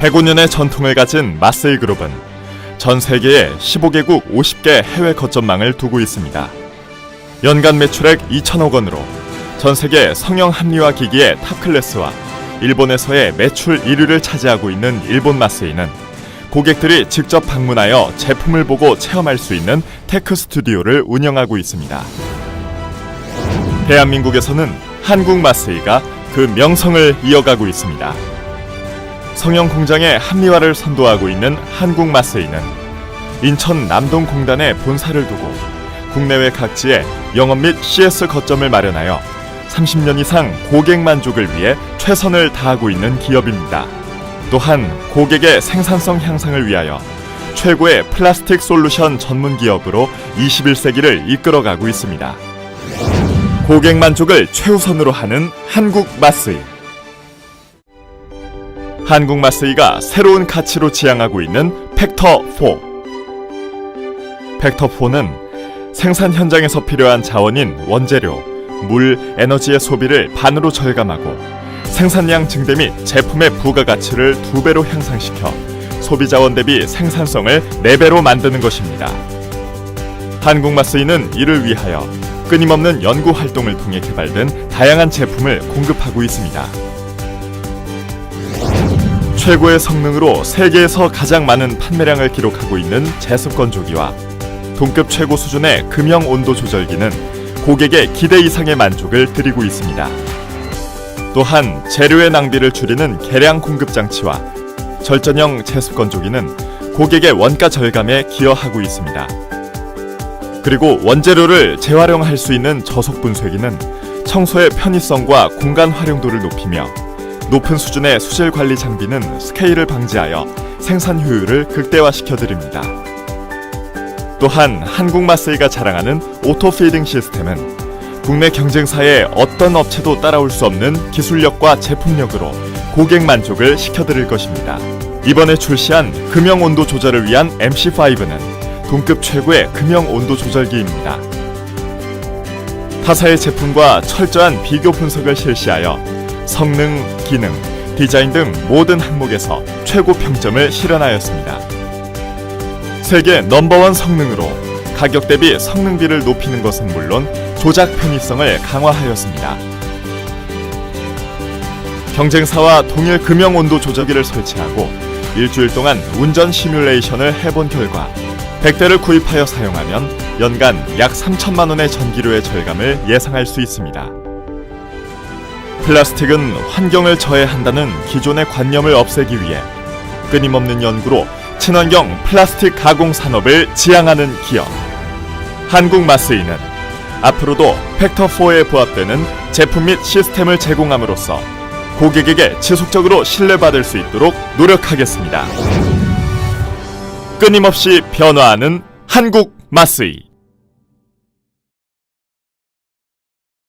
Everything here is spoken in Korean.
105년의 전통을 가진 마세이 그룹은 전 세계에 15개국 50개 해외 거점망을 두고 있습니다. 연간 매출액 2천억 원으로 전 세계 성형 합리화 기기의 탑 클래스와 일본에서의 매출 1위를 차지하고 있는 일본 마세이는 고객들이 직접 방문하여 제품을 보고 체험할 수 있는 테크 스튜디오를 운영하고 있습니다. 대한민국에서는 한국 마세이가 그 명성을 이어가고 있습니다. 성형 공장의 합리화를 선도하고 있는 한국 마세이는 인천 남동공단에 본사를 두고 국내외 각지에 영업 및 CS 거점을 마련하여 30년 이상 고객 만족을 위해 최선을 다하고 있는 기업입니다. 또한 고객의 생산성 향상을 위하여 최고의 플라스틱 솔루션 전문 기업으로 21세기를 이끌어가고 있습니다. 고객 만족을 최우선으로 하는 한국 마스이. 한국 마스이가 새로운 가치로 지향하고 있는 팩터 4. 팩터 4는 생산 현장에서 필요한 자원인 원재료, 물, 에너지의 소비를 반으로 절감하고 생산량 증대 및 제품의 부가가치를 두 배로 향상시켜 소비 자원 대비 생산성을 네 배로 만드는 것입니다. 한국 마스이는 이를 위하여 끊임없는 연구 활동을 통해 개발된 다양한 제품을 공급하고 있습니다. 최고의 성능으로 세계에서 가장 많은 판매량을 기록하고 있는 제습 건조기와 동급 최고 수준의 금형 온도 조절기는 고객의 기대 이상의 만족을 드리고 있습니다. 또한 재료의 낭비를 줄이는 계량 공급 장치와 절전형 제습 건조기는 고객의 원가 절감에 기여하고 있습니다. 그리고 원재료를 재활용할 수 있는 저속 분쇄기는 청소의 편의성과 공간 활용도를 높이며 높은 수준의 수질 관리 장비는 스케일을 방지하여 생산 효율을 극대화시켜 드립니다. 또한 한국 마세이가 자랑하는 오토 피딩 시스템은 국내 경쟁사의 어떤 업체도 따라올 수 없는 기술력과 제품력으로 고객 만족을 시켜드릴 것입니다. 이번에 출시한 금형 온도 조절을 위한 MC5는 동급 최고의 금형 온도 조절기입니다. 타사의 제품과 철저한 비교 분석을 실시하여 성능, 기능, 디자인 등 모든 항목에서 최고 평점을 실현하였습니다. 세계 넘버원 성능으로 가격 대비 성능비를 높이는 것은 물론 조작 편의성을 강화하였습니다. 경쟁사와 동일 금형 온도 조절기를 설치하고 일주일 동안 운전 시뮬레이션을 해본 결과 100대를 구입하여 사용하면 연간 약 3천만 원의 전기료의 절감을 예상할 수 있습니다. 플라스틱은 환경을 저해한다는 기존의 관념을 없애기 위해 끊임없는 연구로 친환경 플라스틱 가공 산업을 지향하는 기업 한국 마스이는 앞으로도 팩터 4에 부합되는 제품 및 시스템을 제공함으로써 고객에게 지속적으로 신뢰받을 수 있도록 노력하겠습니다. 끊임없이 변화하는 한국 마스이